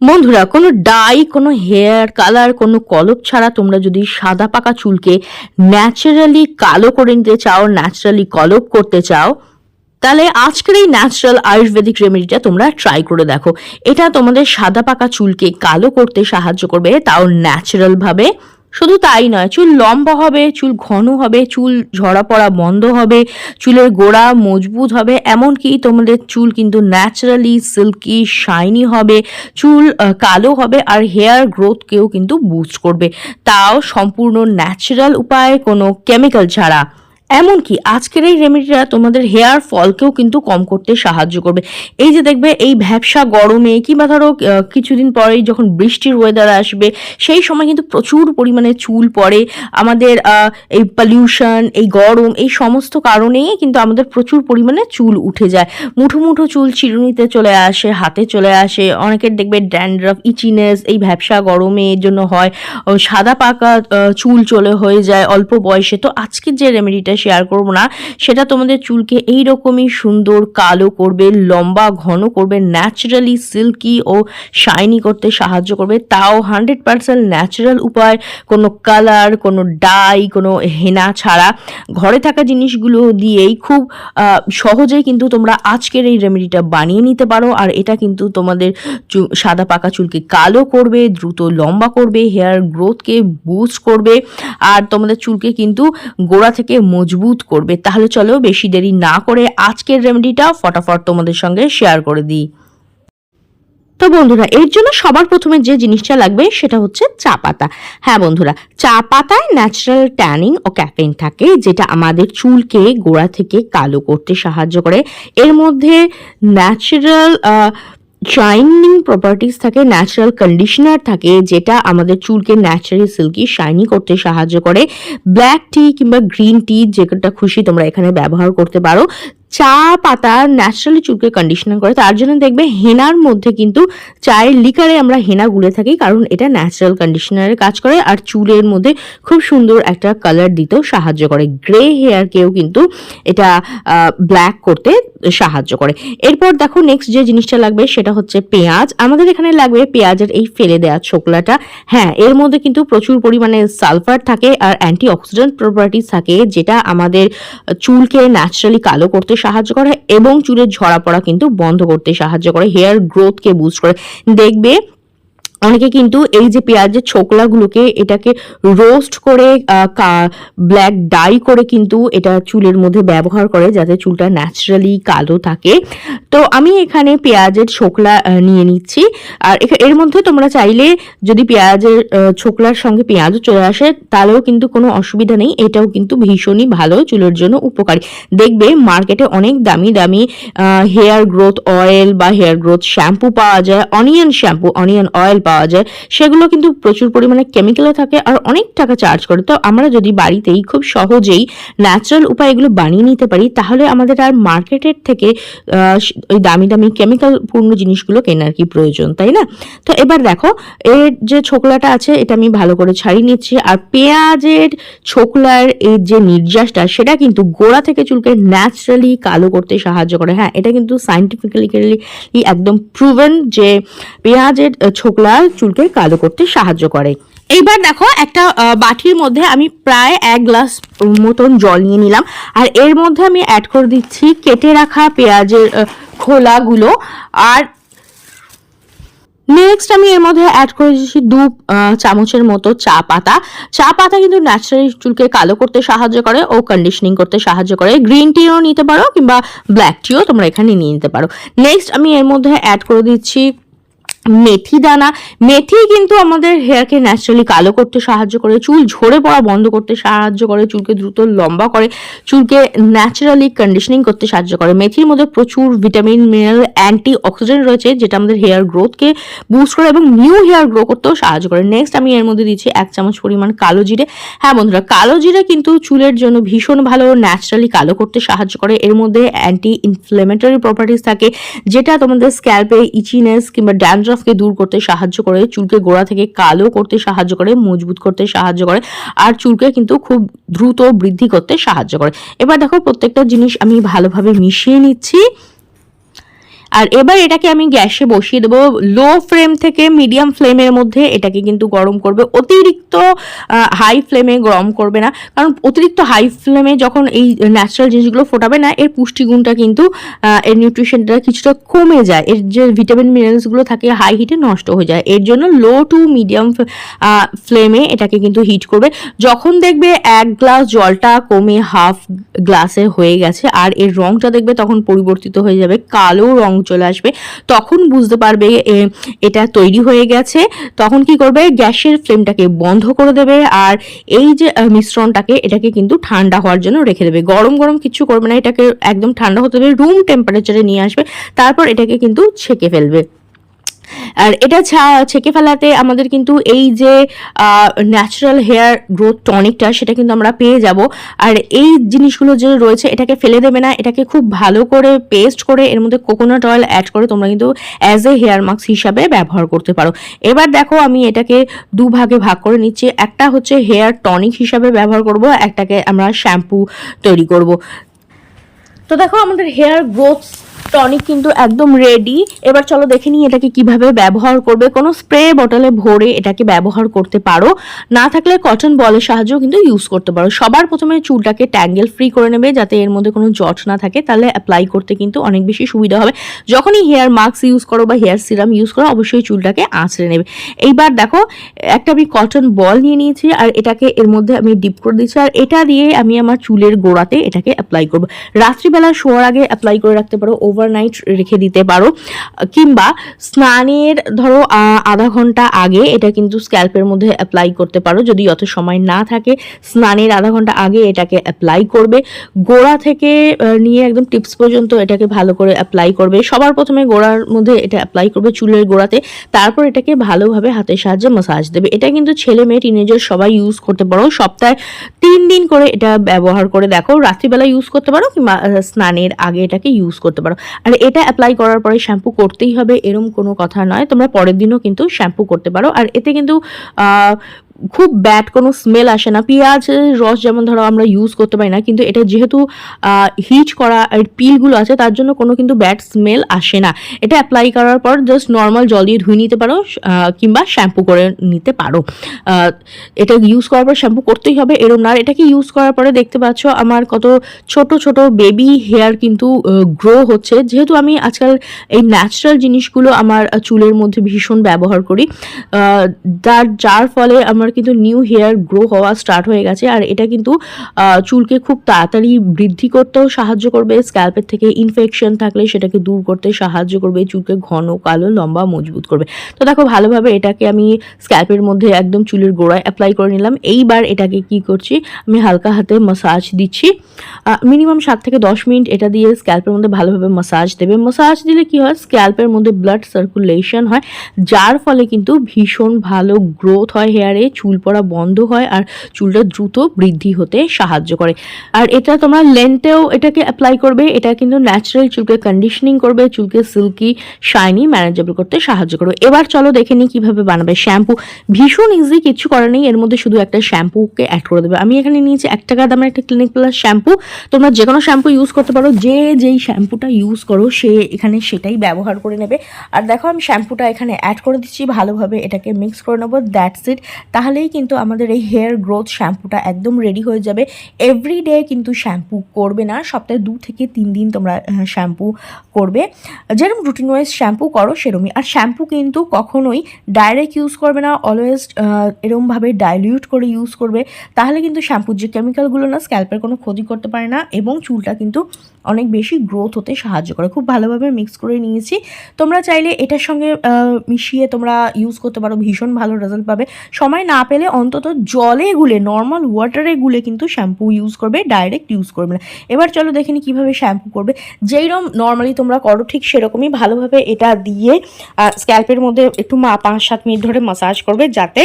বন্ধুরা, কোনো ডাই কোনো হেয়ার কালার কোনো কলপ ছাড়া তোমরা যদি সাদা পাকা চুলকে ন্যাচারালি কালো করে নিতে চাও ন্যাচারালি কলপ করতে চাও, তাহলে আজকের এই ন্যাচারাল আয়ুর্বেদিক রেমেডিটা তোমরা ট্রাই করে দেখো। এটা তোমাদের সাদা পাকা চুলকে কালো করতে সাহায্য করবে, তাও ন্যাচারালভাবে ভাবে। শুধু তাই নয়, চুল লম্বা হবে, চুল ঘন হবে, চুল ঝরা পড়া বন্ধ হবে, চুলের গোড়া মজবুত হবে, এমনকি তোমাদের চুল কিন্তু ন্যাচারালি সিল্কি শাইনি হবে, চুল কালো হবে আর হেয়ার গ্রোথকেও কিন্তু বুস্ট করবে। তাও সম্পূর্ণ ন্যাচারাল উপায়ে, কোনো কেমিক্যাল ছাড়া। এমনকি আজকের এই রেমেডিটা তোমাদের হেয়ার ফলকেও কিন্তু কম করতে সাহায্য করবে। এই যে দেখবে, এই ভ্যাবসা গরমে কিংবা ধরো কিছুদিন পরেই যখন বৃষ্টির ওয়েদার আসবে, সেই সময় কিন্তু প্রচুর পরিমাণে চুল পড়ে। আমাদের এই পলিউশন এই গরম, এই সমস্ত কারণেই কিন্তু আমাদের প্রচুর পরিমাণে চুল উঠে যায়। মুঠো মুঠো চুল চিরুনিতে চলে আসে, হাতে চলে আসে। অনেকের দেখবে ড্যান্ড্রফ ইচিনেস এই ভ্যাবসা গরমে এর জন্য হয়। সাদা পাকা চুল চলে হয়ে যায় অল্প বয়সে। তো আজকের যে রেমেডিটা শেয়ার করব না, সেটা তোমাদের চুলকে এই রকমই সুন্দর কালো করবে, লম্বা, ঘন করবে ন্যাচারালি সিল্কি ও শাইনি করতে সাহায্য করবে। তাও হান্ড্রেড পার্সেন্ট ন্যাচারাল উপায়, কোনো কালার কোনো ডাই কোনো হেনা ছাড়া। ঘরে থাকা জিনিসগুলো দিয়েই খুব সহজেই কিন্তু তোমরা আজকের এই রেমেডিটা বানিয়ে নিতে পারো। আর এটা কিন্তু তোমাদের সাদা পাকা চুলকে কালো করবে, দ্রুত লম্বা করবে হেয়ার গ্রোথকে বুস্ট করবে। আর তোমাদের চুলকে কিন্তু গোড়া থেকে মজবুত করবে, তাহলে চলো বেশি দেরি না করে আজকের রেমেডিটা ফটাফট তোমাদের সঙ্গে শেয়ার করে দিই। তো বন্ধুরা, এর জন্য সবার প্রথমে যে জিনিসটা লাগবে সেটা হচ্ছে চা পাতা। হ্যাঁ বন্ধুরা, চা পাতায় ন্যাচারাল ট্যানিং ও ক্যাফেইন থাকে, যেটা আমাদের চুলকে গোড়া থেকে কালো করতে সাহায্য করে। এর মধ্যে ন্যাচারাল শাইনিং প্রপার্টিস থাকে ন্যাচারাল কন্ডিশনার থাকে, যেটা আমাদের চুলকে ন্যাচারালি সিল্কি শাইনি করতে সাহায্য করে। ব্ল্যাক টি কিংবা গ্রিন টি যেটা খুশি তোমরা এখানে ব্যবহার করতে পারো। চা পাতা ন্যাচারালি চুলকে কন্ডিশনার করে, তার জন্য দেখবে হেনার মধ্যে কিন্তু চায়ের লিকারে আমরা হেনা গুলে থাকি, কারণ এটা ন্যাচারাল কন্ডিশনারের কাজ করে, আর চুলের মধ্যে খুব সুন্দর একটা কালার দিতেও সাহায্য করে। গ্রে হেয়ারকেও কিন্তু এটা ব্ল্যাক করতে সাহায্য করে। এরপর দেখো নেক্সট যে জিনিসটা লাগবে, সেটা হচ্ছে পেঁয়াজ। আমাদের এখানে লাগবে পেঁয়াজের এই ফেলে দেওয়া ছোকলাটা। হ্যাঁ এর মধ্যে কিন্তু প্রচুর পরিমাণে সালফার থাকে, আর অ্যান্টি অক্সিডেন্ট প্রপার্টিস থাকে, যেটা আমাদের চুলকে ন্যাচারালি কালো করতে সাহায্য করে এবং চুলের ঝরা পড়া কিন্তু বন্ধ করতে সাহায্য করে হেয়ার গ্রোথকে বুস্ট করে। দেখবে অনেকে কিন্তু এই যে পেঁয়াজের ছোকলাগুলোকে এটাকে রোস্ট করে ব্ল্যাক ডাই করে কিন্তু এটা চুলের মধ্যে ব্যবহার করে যাতে চুলটা ন্যাচারালি কালো থাকে। তো আমি এখানে পেঁয়াজের ছোকলা নিয়ে নিচ্ছি। আর এর মধ্যে তোমরা চাইলে যদি পেঁয়াজের ছোকলার সঙ্গে পেঁয়াজও চলে আসে, তাহলেও কিন্তু কোনো অসুবিধা নেই। এটাও কিন্তু ভীষণই ভালো, চুলের জন্য উপকারী। দেখবে মার্কেটে অনেক দামি দামি হেয়ার গ্রোথ অয়েল বা হেয়ার গ্রোথ শ্যাম্পু পাওয়া যায়। অনিয়ন শ্যাম্পু অনিয়ন অয়েল পাওয়া যায় সেগুলো কিন্তু প্রচুর পরিমাণে কেমিক্যালও থাকে আর অনেক টাকা চার্জ করে। তো আমরা যদি বাড়িতেই খুব সহজেই ন্যাচারাল উপায় এগুলো বানিয়ে নিতে পারি তাহলে আমাদের আর মার্কেটের থেকে ওই দামি দামি কেমিক্যাল পূর্ণ জিনিসগুলো কেনার কি প্রয়োজন তাই না? তো এবার দেখো এর যে ছোকলাটা আছে এটা আমি ভালো করে ছাড়িয়ে নিচ্ছি। আর পেঁয়াজের ছোকলার এই যে নির্যাসটা সেটা কিন্তু গোড়া থেকে চুলকে ন্যাচারালি কালো করতে সাহায্য করে। হ্যাঁ এটা কিন্তু সাইন্টিফিক্যালি একদম প্রুভেন যে পেঁয়াজের আহ, ছোকলা চুলকে কালো করতে সাহায্য করে। এইবার দেখো একটা বাটির মধ্যে আমি প্রায় এক গ্লাস মতন জল নিয়ে নিলাম। আর এর মধ্যে আমি অ্যাড করে দিচ্ছি কেটে রাখা পেঁয়াজের খোলাগুলো। আর নেক্সট আমি এর মধ্যে অ্যাড করে দিচ্ছি দু চামচের মতো চা পাতা। চা পাতা কিন্তু ন্যাচারালি চুলকে কালো করতে সাহায্য করে ও কন্ডিশনিং করতে সাহায্য করে। গ্রিন টিও নিতে পারো কিংবা ব্ল্যাক টিও তোমরা এখানে নিয়ে নিতে পারো। নেক্সট আমি এর মধ্যে অ্যাড করে দিচ্ছি মেথি দানা। মেথি কিন্তু আমাদের হেয়ারকে ন্যাচারালি কালো করতে সাহায্য করে, চুল ঝরে পড়া বন্ধ করতে সাহায্য করে, চুলকে দ্রুত লম্বা করে, চুলকে ন্যাচারালি কন্ডিশনিং করতে সাহায্য করে। মেথির মধ্যে প্রচুর ভিটামিন মিনারেল অ্যান্টি অক্সিডেন্ট রয়েছে, যেটা আমাদের হেয়ার গ্রোথকে বুস্ট করে এবং নিউ হেয়ার গ্রো করতেও সাহায্য করে। নেক্সট আমি এর মধ্যে দিচ্ছি এক চামচ পরিমাণ কালো জিরে। হ্যাঁ বন্ধুরা, কালো জিরে কিন্তু চুলের জন্য ভীষণ ভালো ন্যাচারালি কালো করতে সাহায্য করে। এর মধ্যে অ্যান্টি ইনফ্লেমেটরি প্রপার্টিস থাকে, যেটা তোমাদের স্ক্যাল্পে ইচিনেস কিংবা ড্যান্ড্রফকে দূর করতে সাহায্য করে, চুলকে গোড়া থেকে কালো করতে সাহায্য করে, মজবুত করতে সাহায্য করে, আর চুলকে কিন্তু খুব দ্রুত বৃদ্ধি করতে সাহায্য করে। এবার দেখো প্রত্যেকটা জিনিস আমি ভালোভাবে মিশিয়ে নিচ্ছি। আর এবার এটাকে আমি গ্যাসে বসিয়ে দেবো। লো ফ্লেম থেকে মিডিয়াম ফ্লেমের মধ্যে এটাকে কিন্তু গরম করবে। অতিরিক্ত হাই ফ্লেমে গরম করবে না। কারণ অতিরিক্ত হাই ফ্লেমে যখন এই ন্যাচারাল জিনিসগুলো ফোটাবে না, এর পুষ্টিগুণটা কিন্তু এর নিউট্রিশনটা কিছুটা কমে যায়। এর যে ভিটামিন মিনারেলসগুলো থাকে হাই হিটে নষ্ট হয়ে যায়। এর জন্য লো টু মিডিয়াম ফ্লেমে এটাকে কিন্তু হিট করবে। যখন দেখবে এক গ্লাস জলটা কমে হাফ গ্লাসে হয়ে গেছে, আর এর রংটা দেখবে তখন পরিবর্তিত হয়ে যাবে কালো রং চলে আসবে, তখন বুঝতে পারবে এটা তৈরি হয়ে গেছে। তখন কি করবে? গ্যাসের ফ্লেমটাকে বন্ধ করে দেবে আর এই যে মিশ্রণটাকে এটাকে কিন্তু ঠান্ডা হওয়ার জন্য রেখে দেবে। গরম গরম কিছু করবে না, এটাকে একদম ঠান্ডা হতে দেবে রুম টেম্পারেচারে নিয়ে আসবে, তারপর এটাকে কিন্তু ছেঁকে ফেলবে। আর এটা ছেঁকে ফেলাতে আমাদের কিন্তু এই যে ন্যাচারাল হেয়ার গ্রোথ টনিকটা সেটা কিন্তু আমরা পেয়ে যাব। আর এই জিনিসগুলো যে রয়েছে, এটাকে ফেলে দেবে না, এটাকে খুব ভালো করে পেস্ট করে এর মধ্যে কোকোনাট অয়েল অ্যাড করে তোমরা কিন্তু অ্যাজ এ হেয়ার মাস্ক হিসাবে ব্যবহার করতে পারো। এবার দেখো আমি এটাকে দু ভাগে ভাগ করে নিচ্ছি। একটা হচ্ছে হেয়ার টনিক হিসাবে ব্যবহার করব, একটাকে আমরা শ্যাম্পু তৈরি করব। তো দেখো আমাদের হেয়ার গ্রোথ টনিক কিন্তু একদম রেডি এবার চলো দেখে নিই এটাকে কীভাবে ব্যবহার করবে। কোনো স্প্রে বটলে ভরে এটাকে ব্যবহার করতে পারো। না থাকলে কটন বলের সাহায্যেও কিন্তু ইউজ করতে পারো। সবার প্রথমে চুলটাকে ট্যাঙ্গেল ফ্রি করে নেবে যাতে এর মধ্যে কোনো জট না থাকে। তাহলে অ্যাপ্লাই করতে কিন্তু অনেক বেশি সুবিধা হবে। যখনই হেয়ার মাস্ক ইউজ করো বা হেয়ার সিরাম ইউজ করো, অবশ্যই চুলটাকে আঁচড়ে নেবে। এইবার দেখো, একটা আমি কটন বল নিয়ে নিয়েছি আর এটাকে এর মধ্যে আমি ডিপ করে দিচ্ছি। আর এটা দিয়ে আমি আমার চুলের গোড়াতে এটাকে অ্যাপ্লাই করব। রাত্রিবেলা শোয়ার আগে অ্যাপ্লাই করে রাখতে পারো। ওভারনাইট রেখে দিতে পারো। কিংবা স্নানের, ধরো আধা ঘণ্টা আগে এটা কিন্তু স্ক্যাল্পের মধ্যে অ্যাপ্লাই করতে পারো। যদি অত সময় না থাকে, স্নানের আধা ঘণ্টা আগে এটাকে অ্যাপ্লাই করবে। গোড়া থেকে নিয়ে একদম টিপস পর্যন্ত এটাকে ভালো করে অ্যাপ্লাই করবে। সবার প্রথমে গোড়ার মধ্যে এটা অ্যাপ্লাই করবে চুলের গোড়াতে। তারপর এটাকে ভালোভাবে হাতের সাহায্যে মাসাজ দেবে। এটা কিন্তু ছেলে মেয়ে টিনেজার সবাই ইউজ করতে পারো। সপ্তাহে তিন দিন করে এটা ব্যবহার করে দেখো। রাত্রিবেলা ইউজ করতে পারো কিংবা স্নানের আগে এটাকে ইউজ করতে পারো। আর এটা অ্যাপ্লাই করার পরে শ্যাম্পু করতেই হবে, এরম কোনো কথা নয়। তোমরা পরের দিনও কিন্তু শ্যাম্পু করতে পারো। আর এতে কিন্তু খুব ব্যাড কোনো স্মেল আসে না। পেঁয়াজের রস যেমন ধরো আমরা ইউজ করতে পারি না, কিন্তু এটা যেহেতু হিট করা আর পিলগুলো আছে, তার জন্য কোনো কিন্তু ব্যাড স্মেল আসে না। এটা অ্যাপ্লাই করার পর জাস্ট নর্মাল জল দিয়ে ধুয়ে নিতে পারো কিংবা শ্যাম্পু করে নিতে পারো। এটা ইউজ করার পর শ্যাম্পু করতেই হবে, এরম না। আর এটাকে ইউজ করার পরে দেখতে পাচ্ছ আমার কত ছোট ছোট বেবি হেয়ার কিন্তু গ্রো হচ্ছে। যেহেতু আমি আজকাল এই ন্যাচারাল জিনিসগুলো আমার চুলের মধ্যে ভীষণ ব্যবহার করি যার যার ফলে আমার কিন্তু নিউ হেয়ার গ্রো হওয়া স্টার্ট হয়ে গেছে। আর এটা কিন্তু চুলকে খুব তাড়াতাড়ি বৃদ্ধি করতেও সাহায্য করবে। স্ক্যাল্পের থেকে ইনফেকশন থাকলে সেটাকে দূর করতে সাহায্য করবে। চুলকে ঘন, কালো, লম্বা, মজবুত করবে। তো দেখো, ভালোভাবে এটাকে আমি স্ক্যাল্পের মধ্যে একদম চুলের গোড়ায় অ্যাপ্লাই করে নিলাম। এইবার এটাকে কি করছি, আমি হালকা হাতে মাসাজ দিচ্ছি। মিনিমাম সাত থেকে দশ মিনিট এটা দিয়ে স্ক্যাল্পের মধ্যে ভালোভাবে মাসাজ দেবে। মাসাজ দিলে কি হয় স্ক্যাল্পের মধ্যে ব্লাড সার্কুলেশন হয়, যার ফলে কিন্তু ভীষণ ভালো গ্রোথ হয় হেয়ারে চুল পড়া বন্ধ হয় আর চুলটা দ্রুত বৃদ্ধি হতে সাহায্য করে। আর এটা তোমরা লেন্থেও এটাকে অ্যাপ্লাই করবে। এটা কিন্তু ন্যাচারাল চুলকে কন্ডিশনিং করবে, চুলকে সিল্কি শাইনি ম্যানেজেবল করতে সাহায্য করবে। এবার চলো দেখে নিই কীভাবে বানাবে শ্যাম্পু। ভীষণ ইজি কিছু করার নেই। এর মধ্যে শুধু একটা শ্যাম্পুকে অ্যাড করে দেবে। আমি এখানে নিয়েছি এক টাকা দামের একটা ক্লিনিক প্লাস শ্যাম্পু। তোমরা যে কোনো শ্যাম্পু ইউজ করতে পারো। যে যেই শ্যাম্পুটা ইউজ করো, সে এখানে সেটাই ব্যবহার করে নেবে। আর দেখো, আমি শ্যাম্পুটা এখানে অ্যাড করে দিচ্ছি। ভালোভাবে এটাকে মিক্স করে নেব। দ্যাটস ইট তাহলেই কিন্তু আমাদের এই হেয়ার গ্রোথ শ্যাম্পুটা একদম রেডি হয়ে যাবে। এভরিডে কিন্তু শ্যাম্পু করবে না, সপ্তাহে দু থেকে তিন দিন তোমরা শ্যাম্পু করবে। যেরকম রুটিন ওয়াইজ শ্যাম্পু করো সেরকমই আর শ্যাম্পু কিন্তু কখনোই ডাইরেক্ট ইউজ করবে না অলওয়েজ এরমভাবে ডাইলিউট করে ইউজ করবে। তাহলে কিন্তু শ্যাম্পুর যে কেমিক্যালগুলো না স্ক্যাল্পের কোনো ক্ষতি করতে পারে না এবং চুলটা কিন্তু অনেক বেশি গ্রোথ হতে সাহায্য করে। খুব ভালোভাবে মিক্স করে নিয়েছি। তোমরা চাইলে এটার সঙ্গে মিশিয়ে তোমরা ইউজ করতে পারো, ভীষণ ভালো রেজাল্ট পাবে। সময় না পেলে অন্তত জলে গুলে নর্মাল ওয়াটারে গুলে কিন্তু শ্যাম্পু ইউজ করবে ডাইরেক্ট ইউজ করবে না। এবার চলো দেখে নি কীভাবে শ্যাম্পু করবে। যেইরকম নর্মালি তোমরা করো, ঠিক সেরকমই ভালোভাবে এটা দিয়ে স্ক্যাল্পের মধ্যে একটু পাঁচ সাত মিনিট ধরে মাসাজ করবে যাতে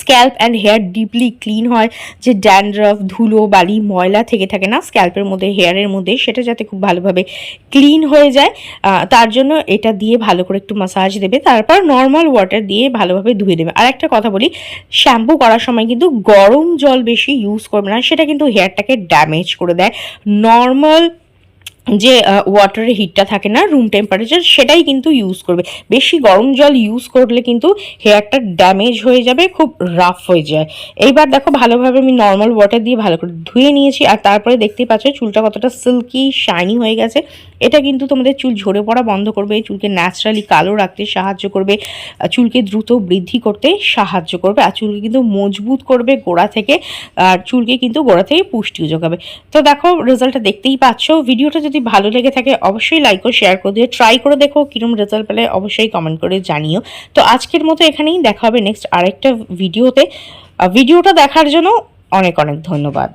scalp and hair deeply clean হয়, যে ড্যান্ড্রফ, ধুলো, বালি, ময়লা থেকে থাকে না, স্ক্যাল্পের মধ্যে, হেয়ারের মধ্যে, সেটা যাতে খুব ভালোভাবে ক্লিন হয়ে যায়। তার জন্য এটা দিয়ে ভালো করে একটু মাসাজ দেবে, তারপর নর্মাল ওয়াটার দিয়ে ভালোভাবে ধুয়ে দেবে। আর একটা কথা বলি শ্যাম্পু করার সময় কিন্তু গরম জল বেশি ইউজ করবে না, সেটা কিন্তু হেয়ারটাকে ড্যামেজ করে দেয়। নর্মাল যে ওয়াটারের হিটটা থাকে না রুম টেম্পারেচার সেটাই কিন্তু ইউজ করবে। বেশি গরম জল ইউজ করলে কিন্তু হেয়ারটা ড্যামেজ হয়ে যাবে, খুব রাফ হয়ে যায়। এইবার দেখো ভালোভাবে আমি নর্মাল ওয়াটার দিয়ে ভালো করে ধুয়ে নিয়েছি, আর তারপরে দেখতেই পাচ্ছ চুলটা কতটা সিল্কি শাইনি হয়ে গেছে। এটা কিন্তু তোমাদের চুল ঝরে পড়া বন্ধ করবে, চুলকে ন্যাচারালি কালো রাখতে সাহায্য করবে চুলকে দ্রুত বৃদ্ধি করতে সাহায্য করবে, আর চুলকে কিন্তু মজবুত করবে গোড়া থেকে, আর চুলকে কিন্তু গোড়া থেকে পুষ্টিও যোগাবে। তো দেখো রেজাল্টটা দেখতেই পাচ্ছ। ভিডিওটা যদি ভালো লেগে থাকে, অবশ্যই লাইক ও শেয়ার করে দিও। ট্রাই করে দেখো কিরম রেজাল্ট পেলে অবশ্যই কমেন্ট করে জানিও। তো আজকের মতো এখানেই দেখা হবে নেক্সট আরেকটা ভিডিওতে ভিডিওটা দেখার জন্য অনেক অনেক ধন্যবাদ।